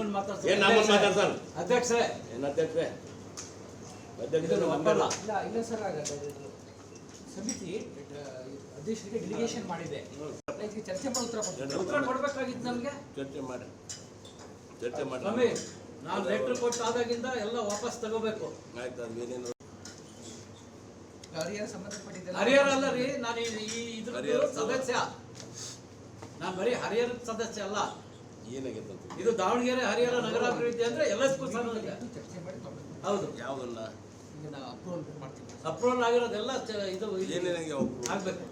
ಏನ್ ನಮ್ಮನ್ನ ಮಾತಾಡ್ತಾರ ಅಧ್ಯಕ್ಷರೇ. ಏನ್ ಅಧ್ಯಕ್ಷರೇ? ಅಧ್ಯಕ್ಷರು ಒಪ್ಪಲ್ಲ. ಇಲ್ಲ ಇಲ್ಲ ಸರ್ ಹಾಗಾದ್ರೆ ಸಮಿತಿ ಅಧ್ಯಕ್ಷರಿಗೆ ಡೆಲಿಗೇಷನ್ ಮಾಡಿದೆ. ಇದಕ್ಕೆ ಚರ್ಚೆ ಮಾಡಿ ಉತ್ತರ ಕೊಡ್ತಾರೆ. ಉತ್ತರ ಕೊಡ್ಬೇಕಾಗಿತ್ತು ನಮ್ಗೆ? ಚರ್ಚೆ ಮಾಡಿ. ಚರ್ಚೆ ಮಾಡಿ. ಸ್ವಾಮಿ ನಾನು ಲೆಟರ್ ಕೊಟ್ಟು ಆದಾಗಿಂದ ಎಲ್ಲ ವಾಪಸ್ ತಗೋಬೇಕು. ಆಯ್ತು ಅದು ಏನೇನು. ಹರಿಹರ ಅಲ್ಲ ರೀ ನಾನು ಈ ಈ ಇದ್ರ ಸದಸ್ಯ. ನಾನು ಬರೀ ಹರಿಹರ ಸದಸ್ಯ ಅಲ್ಲ. ಏನಾಗೈತೆ ಅಂತ ಇದು ದಾವಣಗೆರೆ ಹರಿಹರ ನಗರಾಭಿವೃದ್ಧಿ ಅಂದ್ರೆ ಎಲ್ಲದಕ್ಕೂ ಸ್ಕೂಲ್ ಚರ್ಚೆ ಮಾಡಿ ಹೌದು. ಯಾವುದಲ್ಲ? ಅಪ್ರೂವಲ್ ಆಗಿರೋದೆಲ್ಲ ಚ- ಇದು ಏನೇನಾಗಿ ಆಗ್ಬೇಕು.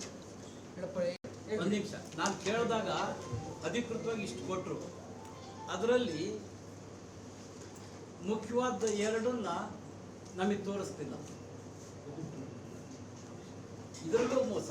ಒಂದ್ ಒಂದು ನಿಮಿಷ. ನಾನು ಕೇಳಿದಾಗ ಅಧಿಕೃತವಾಗಿ ಇಷ್ಟು ಕೊಟ್ಟರು ಅದರಲ್ಲಿ ಮುಖ್ಯವಾದ ಎರಡನ್ನ ನಮಗೆ ತೋರಿಸ್ತಿಲ್ಲ. ಇದರಲ್ಲೂ ಮೋಸ.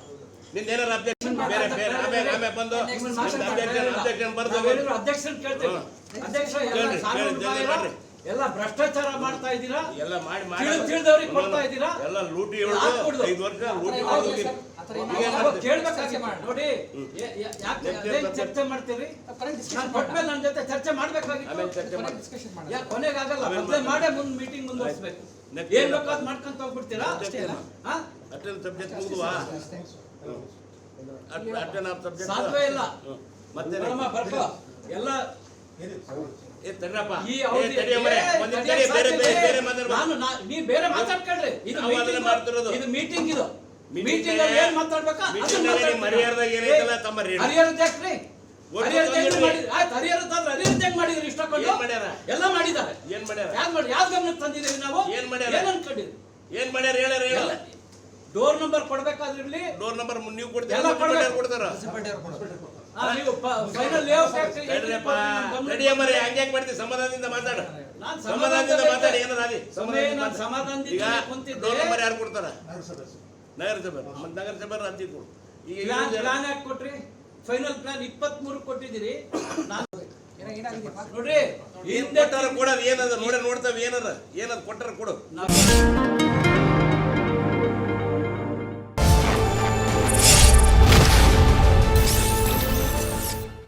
ನಿಂದೇನಾರ ಅಬ್ಜೆಕ್ಷನ್ ಬೇರೆ ಬೇರೆ ಆಮೇಲೆ ಆಮೇಲೆ ಬಂದು ಅಬ್ಜೆಕ್ಷನ್ ಅಬ್ಜೆಕ್ಷನ್ ಬರ್ದು ಅಧ್ಯಕ್ಷನ್ ಅಧ್ಯಕ್ಷರನ್ನ ಅಧ್ಯಕ್ಷ ಎಲ್ಲ ಸಾವಿರ ರೂಪಾಯಿ ಎಲ್ಲ ಭ್ರಷ್ಟಾಚಾರ ಮಾಡ್ತಾ ಇದ್ದೀರಾ? ಎಲ್ಲ ಮಾಡಿ ಮಾಡಿ. ತಿಳಿದ್ ತಿಳಿದವ್ರಿಗೆ ಕೊಡ್ತಾ ಇದ್ದೀರಾ? ಎಲ್ಲ ಲೂಟಿ. ಹೊಡೆದು ಐದು ವರ್ಷ ಲೂಟಿ ಮಾಡೋಣ. ನೋಡಿ. ಚರ್ಚೆ ಮಾಡ್ತೀರಿ? ಕೊನೆಗೆ ನಾನು ಕೊಟ್ಮೇಲೆ ನನ್ನ ಜೊತೆ ಚರ್ಚೆ ಮಾಡ್ಬೇಕಾಗಿತ್ತು. ಯಾ ಕೊನೆಗಾಗಲ್ಲ. ಮೊದಲೇ ಮಾಡಿ. ಮುಂದ್ ಮೀಟಿಂಗ್ ಮುಂದುವರಿಸ್ಬೇಕು ಏನ್ ಬೇಕಾದ್ ಅದ್ ಮಾಡ್ಕೊಂತ ಹೋಗ್ಬಿಡ್ತೀರಾ? ಅಷ್ಟೇ ಅಲ್ಲ. ಹಾ? ಸಬ್ಜೆಕ್ಟ್ ಮುಗಿದುವಾ? ಸಾಧ್ಯವೇ ಇಲ್ಲ. ಮತ್ತೆ ಎಲ್ಲ ಈ ಅವಧಿ- ನಾನು ನಾ- ನೀವ್ ಬೇರೆ ಮಾತಾಡ್ಕೊಳ್ರಿ. ಇದು ನಾವು ಅದನ್ನೇ meeting- ಮಾಡ್ತಿರೋದು. ಇದು ಮೀಟಿಂಗ್ ಇದು. Meeting ಮೀಟಿಂಗ್ ಅಲ್ಲಿ ಏನ್ ಮಾತಾಡ್ಬೇಕಾ? ಅದನ್ನ meeting ಏನೈತಲ್ಲ ತಮ್ಮ ರೇಟ್. ಹರಿಹರ ಜಾಕ್ರಿ ಒಟ್ಟು ಹರಿಹರ ಜಾಕ್ರಿ ತಂದಿಡ್ರಿ. ಮಾಡಿದ್ರು? ಆಯ್ತು ಹರಿಹರ ತಂದ್ರೆ ಹರಿಹರ ಜಾಕ್ ಮಾಡಿದ್ರು? ಇಷ್ಟಕೊಂಡು ಏನ್ ಮಾಡ್ಯಾರ? ಎಲ್ಲ ಮಾಡಿದ್ದಾರೆ. ಏನ್ ಮಾಡ್ಯಾರ? ಯಾವ್ದು ಮಾಡಿ ಯಾವ್ದು ಗಮನಕ್ಕೆ ತಂದಿದ್ದೀವಿ ನಾವು? ಏನ್ ಮಾಡ್ಯಾರ? ಏನ್ ಅನ್ಕೊಂಡಿದ್ದೀವಿ ಏನ್ ಮಾಡ್ಯಾರ ಹೇಳಾರ ಹೇಳ. ಎಲ್ಲ ಡೋರ್ ನಂಬರ್ ಕೊಡ್ಬೇಕಾದ್ರಲ್ಲಿ ಡೋರ್ ನಂಬರ್ ನೀವು ಎಲ್ಲ ಕೊಡ್ತೀರಾ ಕೊಡ್ಬೇಕು. ಕೊಡ್ತಾರ? ಆ, ನೀವು ಫೈನಲ್ ಲೇಔಟ್ ಮಾಡ್ತೀವಿ ಸಮಾಧಾನದಿಂದ ಮಾತಾಡ. ನಾನ್ ಸಮಾಧಾನದಿಂದ ಸಮಾಧಾನದಿಂದ ಮಾತಾಡಿ ಏನಾದಿ ಸಮಯ ನಾನು ಸಮಾಧಾನದಿಂದ ಈಗ ಕುಂತಿದ್ದೆ. ಡೋರ್ ನಂಬರ್ ಯಾರು ಕೊಡ್ತಾರ? ನಗರ ಸಭೆ ಮತ್ತೆ ನಗರ ಸಭೆ ಅರ್ಜಿ ಕೊಡು. ಈಗ ಪ್ಲಾನ್ ಇವ್ರು ಪ್ಲಾನ್ ಯಾಕೆ ಕೊಟ್ರಿ? ಫೈನಲ್ ಪ್ಲಾನ್ ಇಪ್ಪತ್ತ್ ಮೂರು ಕೊಟ್ಟಿದ್ದೀರಿ. ನಾನು ನೋಡ್ರಿ ಏನ್ ಹಿಂದೆ ಕೊಟ್ಟಾರ ಕೊಡೋದು ಏನದ ನೋಡ ನೋಡ್ತಾವ ಏನದ ಏನದ ಕೊಟ್ಟಾರ ಕೊಡು. ನಾವು